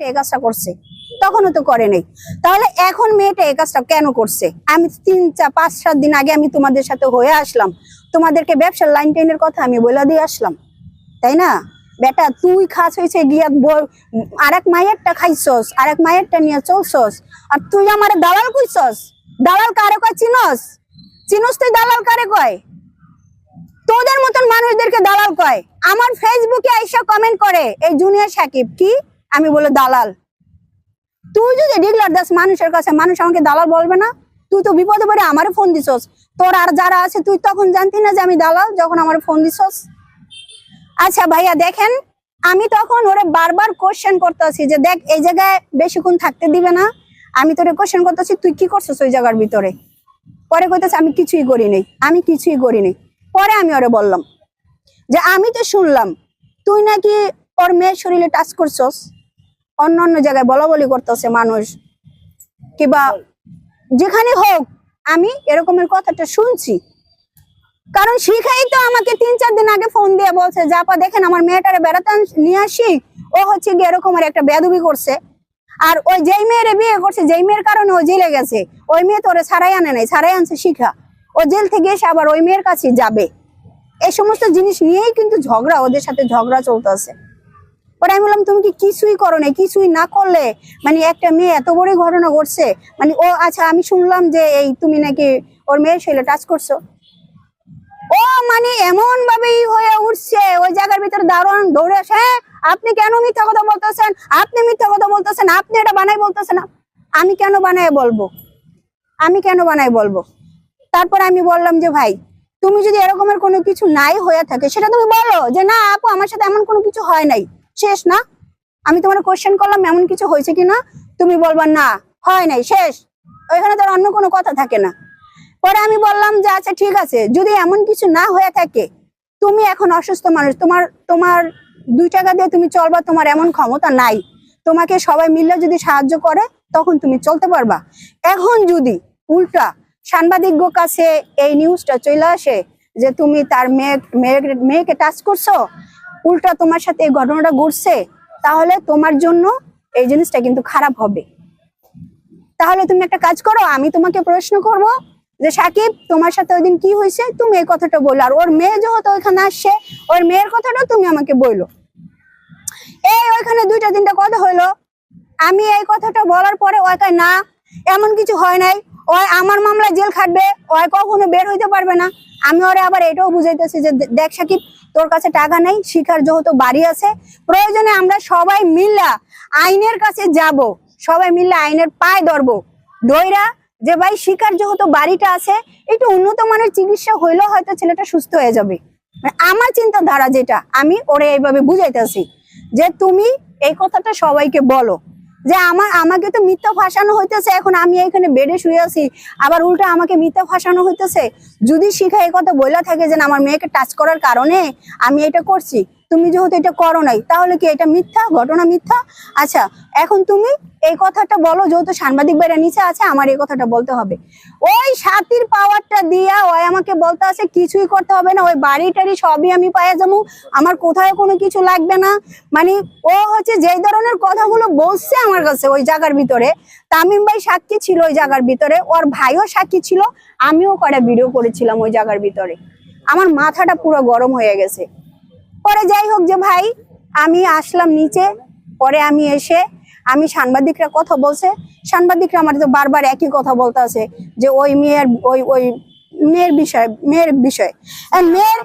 এই কাজটা করছে। তখনও তো করে নেই। তাহলে এখন মেয়েটা এই কাজটা কেন করছে? আমি তিন চার পাঁচ, সাত দিন আগে আমি তোমাদের সাথে হয়ে আসলাম। তোমাদেরকে ব্যবসার লাইন টেনের কথা আমি বলে দিয়ে আসলাম। তাই না? বেটা, তুই খাস হয়েছে গিয়া ব- আরেক মায়েরটা খাইছস, আরেক মায়েরটা নিয়ে চলছস, আর তুই আমার দালাল কইছস? দালাল কারে কয় চিনস? চিনস তুই দালাল কারে কয়? তোদের মতন মানুষদেরকে দালাল কয়। আমার ফেসবুকে আইসা কমেন্ট করে, এই জুনিয়র সাকিব, কি? আমি বলে দালাল। তুই যদি ডিগলার দাস মানুষের কাছে, মানুষ আমাকে দালাল বলবে না? তুই তো বিপদে পড়ে আমারে ফোন দিছস। তোর আর যারা আছে, তুই তখন জানতি না যে আমি দালাল যখন আমার ফোন দিছস? আচ্ছা ভাইয়া, দেখেন, আমি তখন ওরে বারবার কোশ্চেন করতেছি যে দেখ, এই জায়গায় বেশিক্ষণ থাকতে দিবে না। আমি তোরে কোশ্চেন করতেছি, তুই কি করছিস ওই জায়গার ভিতরে? পরে কইতেছে, আমি কিছুই করি নাই। আমি কিছুই করি নাই। পরে আমি ওরে বললাম যে, আমি তো শুনলাম, তুই নাকি ওর মেয়ের শরীরে টাচ করছস? অন্য অন্য জায়গায় বলা বলি করতেছে মানুষ। কিবা যেখানে হোক, আমি এরকমের কথাটা শুনছি। কারণ শিখাই তো আমাকে তিন চার দিন আগে ফোন দিয়ে বলছে জাপা দেখেন, আমার মেয়েটারে বেড়াতে নিয়ে আসি। ও হচ্ছে গিয়ে এরকমের একটা বেদবি করছে। আর ওই যেই মেয়েরে বিয়ে করছে, যেই মেয়ের কারণে ও জেলে গেছে, ওই মেয়ে তো ওরে ছাড়াই আনে নাই, ছাড়াই আনছে শিখা। ও জেল থেকে এসে আবার ওই মেয়ের কাছে যাবে। এই সমস্ত জিনিস নিয়েই কিন্তু ঝগড়া, ওদের সাথে ঝগড়া চলতেছে। পরে আমি বললাম তুমি কি কিছুই করো নাই কিছুই না করলে? মানে একটা মেয়ে এত বড় ঘটনা ঘটছে। মানে ও আচ্ছা আমি শুনলাম যে এই তুমি নাকি ওর মেয়ের শৈলে টাচ করছ। ও মানে এমন ভাবেই হয়ে উঠছে ওই জায়গার ভিতরে দারুণ দৌড়ে আসে। "হ্যাঁ, আপনি কেন মিথ্যা কথা বলতেছেন? আপনি মিথ্যা কথা বলতেছেন আপনি এটা বানাই বলতেছেন না। আমি কেন বানাই বলব? আমি কেন বানাই বলব? তারপর আমি বললাম যে ভাই তুমি যদি এরকমের কোনো কিছু নাই হয়ে থাকে সেটা তুমি বলো যে না আপু আমার সাথে এমন কোনো কিছু হয় নাই। শেষ না? আমি তোমার কোশ্চেন করলাম, এমন কিছু হয়েছে কিনা? তুমি বলবা, না, হয় নাই, শেষ। ওইখানে তোর অন্য কোনো কথা থাকে না। পরে আমি বললাম যে আচ্ছা ঠিক আছে, যদি এমন কিছু না হয়ে থাকে, তুমি এখন অসুস্থ মানুষ, তোমার তোমার দুই টাকা দিয়ে তুমি চলবা, তোমার এমন ক্ষমতা নাই। তোমাকে সবাই মিলে যদি সাহায্য করে, তখন তুমি চলতে পারবা। এখন যদি উল্টা সাংবাদিক কাছে এই নিউজটা চলে আসে যে, তুমি তার মেয়ে মেয়ে- মেয়েকে টাচ করছ উল্টা তোমার সাথে এই ঘটনাটা ঘটছে, তাহলে তোমার জন্য এই জিনিসটা কিন্তু খারাপ হবে। তাহলে তুমি একটা কাজ করো, আমি তোমাকে প্রশ্ন করব যে, সাকিব, তোমার সাথে ওই দিন কি হয়েছে? তুমি এই কথাটা বলল, আর ওর মেয়ে যেহেতু ওইখানে আসছে, ওর মেয়ের কথাটা তুমি আমাকে বলল। এই ওইখানে দুইটা তিনটা কথা হইল আমি এই কথাটা বলার পরে ওই কয় না, এমন কিছু হয় নাই। ওই আমার মামলা জেল খাটবে, ওই কখনো বের হইতে পারবে না। আমি ওরে আবার এটাও বুঝাইতেছি যে দেখ সাকিব, তোর কাছে টাকা নাই শিখার যেহেতু বাড়ি আছে, প্রয়োজনে আমরা সবাই মিল্লা আইনের কাছে যাব। সবাই মিল্লা আইনের পায়ে ধরবো। দইরা, যে ভাই শিকার যেহেতু বাড়িটা আছে, একটু উন্নত মানের চিকিৎসা হইলেও হয়তো ছেলেটা সুস্থ হয়ে যাবে। মানে আমার চিন্তাধারা যেটা, আমি ওরে এইভাবে বুঝাইতেছি। যে তুমি এই কথাটা সবাইকে বলো। যে আমার, আমাকে তো মিথ্যা ফাঁসানো হইতেছে, এখন আমি এখানে বেডে শুয়ে আছি, আবার উল্টা আমাকে মিথ্যা ফাঁসানো হইতেছে। যদি শিখা এই কথা বইলা থাকে যে আমার মেয়েকে টাচ করার কারণে আমি এটা করছি তুমি যেহেতু এটা করো নাই, তাহলে কি এটা মিথ্যা? ঘটনা মিথ্যা? আচ্ছা এখন তুমি এই কথাটা বলো, যেহেতু সাংবাদিক বাইরে নিচে আছে, আমার এই কথাটা বলতে হবে। ওই সাতির পাওয়ারটা দিয়া, ওই আমাকে বলতে আছে, কিছুই করতে হবে না, ওই বাড়ি টাড়ি সবই আমি পাইয়া যাব, আমার কোথাও কোনো কিছু লাগবে না। মানে ও হচ্ছে যেই ধরনের কথাগুলো বলছে আমার কাছে ওই জায়গার ভিতরে, তামিম ভাই সাক্ষী ছিল ওই জায়গার ভিতরে, ওর ভাইও সাক্ষী ছিল, আমিও কটা ভিডিও করেছিলাম ওই জায়গার ভিতরে। আমার মাথাটা পুরো গরম হয়ে গেছে। পরে যাই হোক যে ভাই, আমি আসলাম নিচে, পরে আমি এসে, আমি সাংবাদিকরা কথা বলছে। সাংবাদিকরা আমার তো বারবার একই কথা বলতে আছে যে ওই মেয়ের, ওই ওই মেয়ের বিষয় মেয়ের বিষয়। মেয়ের